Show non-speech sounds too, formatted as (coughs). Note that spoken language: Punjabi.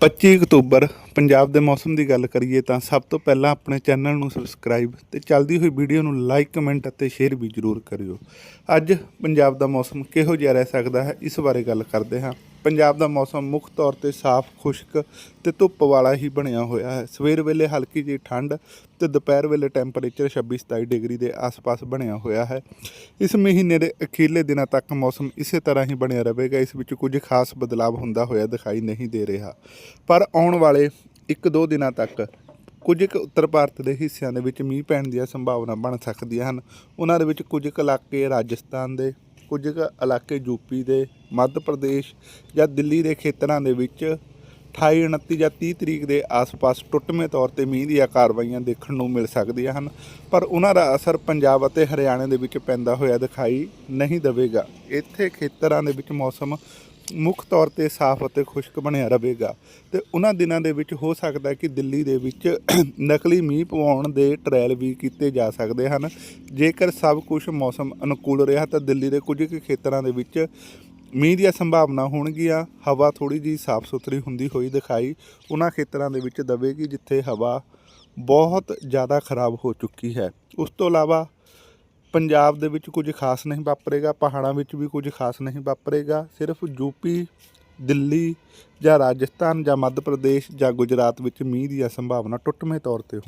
25 ਅਕਤੂਬਰ ਪੰਜਾਬ ਦੇ ਮੌਸਮ ਦੀ ਗੱਲ ਕਰੀਏ ਤਾਂ ਸਭ ਤੋਂ ਪਹਿਲਾਂ ਆਪਣੇ ਚੈਨਲ ਨੂੰ ਸਬਸਕ੍ਰਾਈਬ ਤੇ ਚੱਲਦੀ ਹੋਈ ਵੀਡੀਓ ਨੂੰ ਲਾਈਕ ਕਮੈਂਟ ਅਤੇ ਸ਼ੇਅਰ ਵੀ ਜ਼ਰੂਰ ਕਰਿਓ। ਅੱਜ ਪੰਜਾਬ ਦਾ ਮੌਸਮ ਕਿਹੋ ਜਿਹਾ ਰਹਿ ਸਕਦਾ ਹੈ, ਇਸ ਬਾਰੇ ਗੱਲ ਕਰਦੇ ਹਾਂ। ਪੰਜਾਬ ਦਾ ਮੌਸਮ ਮੁੱਖ ਤੌਰ ਤੇ ਸਾਫ਼, ਖੁਸ਼ਕ ਤੇ ਧੁੱਪ ਵਾਲਾ ਹੀ ਬਣਿਆ ਹੋਇਆ ਹੈ। ਸਵੇਰ ਵੇਲੇ ਹਲਕੀ ਜਿਹੀ ਠੰਡ ਤੇ ਦੁਪਹਿਰ ਵੇਲੇ ਟੈਂਪਰੇਚਰ 26-27 ਡਿਗਰੀ ਦੇ ਆਸ-ਪਾਸ ਬਣਿਆ ਹੋਇਆ ਹੈ। ਇਸ ਮਹੀਨੇ ਦੇ ਅਖੀਰਲੇ ਦਿਨਾਂ ਤੱਕ ਮੌਸਮ ਇਸੇ ਤਰ੍ਹਾਂ ਹੀ ਬਣਿਆ ਰਹੇਗਾ। ਇਸ ਵਿੱਚ ਕੁਝ ਖਾਸ ਬਦਲਾਅ ਹੁੰਦਾ ਹੋਇਆ ਦਿਖਾਈ ਨਹੀਂ ਦੇ ਰਿਹਾ। ਪਰ ਆਉਣ ਵਾਲੇ 1-2 ਦਿਨਾਂ ਤੱਕ ਕੁਝ ਕੁ ਉੱਤਰ ਭਾਰਤ ਦੇ ਹਿੱਸਿਆਂ ਦੇ ਵਿੱਚ ਮੀਂਹ ਪੈਣ ਦੀਆਂ ਸੰਭਾਵਨਾ ਬਣ ਸਕਦੀਆਂ ਹਨ। ਉਹਨਾਂ ਦੇ ਵਿੱਚ ਕੁਝ ਕੁ ਇਲਾਕੇ ਰਾਜਸਥਾਨ ਦੇ ਕੁਝ ਕੁ ਇਲਾਕੇ ਯੂਪੀ ਦੇ, ਮੱਧ ਪ੍ਰਦੇਸ਼ ਜਾਂ ਦਿੱਲੀ ਦੇ ਖੇਤਰਾਂ ਦੇ ਵਿੱਚ 28 29 ਜਾਂ 30 ਤਰੀਕ ਦੇ ਆਸ-ਪਾਸ ਟੁੱਟਵੇਂ ਤੌਰ ਤੇ ਮੀਂਹ ਦੀਆਂ ਕਾਰਵਾਈਆਂ ਦੇਖਣ ਨੂੰ ਮਿਲ ਸਕਦੀਆਂ ਹਨ, ਪਰ ਉਹਨਾਂ ਦਾ ਅਸਰ ਪੰਜਾਬ ਅਤੇ ਹਰਿਆਣਾ ਦੇ ਵਿੱਚ ਪੈਂਦਾ ਹੋਇਆ ਦਿਖਾਈ ਨਹੀਂ ਦੇਵੇਗਾ। ਇੱਥੇ ਖੇਤਰਾਂ ਦੇ ਵਿੱਚ ਮੌਸਮ ਮੁੱਖ ਤੌਰ ਤੇ ਸਾਫ਼ ਅਤੇ ਖੁਸ਼ਕ ਬਣਿਆ ਰਹੇਗਾ ਤੇ ਉਹਨਾਂ ਦਿਨਾਂ ਦੇ ਵਿੱਚ ਹੋ ਸਕਦਾ ਕਿ ਦਿੱਲੀ ਦੇ ਵਿੱਚ (coughs) ਨਕਲੀ ਮੀਂਹ ਪਵਾਉਣ ਦੇ ਟ੍ਰਾਇਲ ਵੀ ਕੀਤੇ ਜਾ ਸਕਦੇ ਹਨ। ਜੇਕਰ ਸਭ ਕੁਝ ਮੌਸਮ ਅਨੁਕੂਲ ਰਿਹਾ ਤਾਂ ਦਿੱਲੀ ਦੇ ਕੁਝ ਕੁ ਖੇਤਰਾਂ ਦੇ ਵਿੱਚ ਮੀਂਹ ਦੀਆਂ ਸੰਭਾਵਨਾ ਹੋਣਗੀਆਂ। ਹਵਾ ਥੋੜੀ ਜੀ ਸਾਫ਼ ਸੁਥਰੀ ਹੁੰਦੀ ਹੋਈ ਦਿਖਾਈ ਉਹਨਾਂ ਖੇਤਰਾਂ ਦੇ ਵਿੱਚ ਦਵੇਗੀ, ਜਿੱਥੇ ਹਵਾ ਬਹੁਤ ਜ਼ਿਆਦਾ ਖਰਾਬ ਹੋ ਚੁੱਕੀ ਹੈ। ਉਸ ਤੋਂ ਇਲਾਵਾ ਪੰਜਾਬ ਦੇ ਵਿੱਚ ਕੁਝ ਖਾਸ ਨਹੀਂ ਵਾਪਰੇਗਾ, ਪਹਾੜਾਂ ਵਿੱਚ ਵੀ ਕੁਝ ਖਾਸ ਨਹੀਂ ਵਾਪਰੇਗਾ, ਸਿਰਫ ਯੂਪੀ ਦਿੱਲੀ ਜਾਂ ਰਾਜਸਥਾਨ ਜਾਂ ਮੱਧ ਪ੍ਰਦੇਸ਼ ਜਾਂ ਗੁਜਰਾਤ ਵਿੱਚ ਮੀਂਹ ਦੀ ਸੰਭਾਵਨਾ ਟੁੱਟਵੇਂ ਤੌਰ ਤੇ